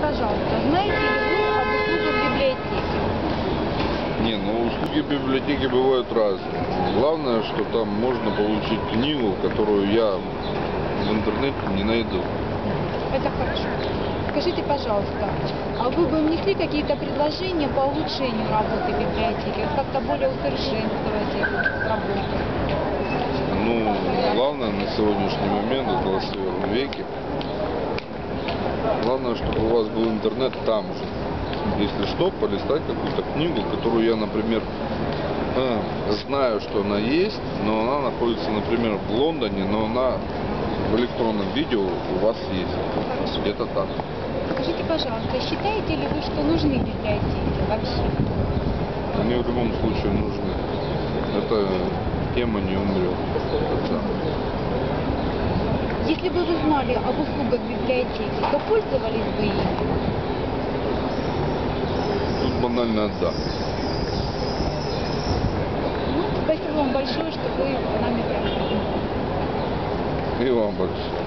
пожалуйста, знаете ли вы об услугах библиотеки? Не, ну услуги библиотеки бывают разные. Главное, что там можно получить книгу, которую я в интернете не найду. Это хорошо. Скажите, пожалуйста, а вы бы внесли какие-то предложения по улучшению работы библиотеки? Как-то более усовершенствовать их работу? Ну, главное на сегодняшний момент, в 21 веке, главное, чтобы у вас был интернет там же. Если что, полистать какую-то книгу, которую я, например, э, знаю, что она есть, но она находится, например, в Лондоне, но она в электронном видео у вас есть. Где-то так. Скажите, пожалуйста, считаете ли вы, что нужны библиотеки вообще? Они в любом случае нужны. Эта тема не умрет. Да. Если бы вы знали об услугах библиотеки, то пользовались бы ими? Банально да. Ну, спасибо вам большое, что вы нами прошли. И вам большое.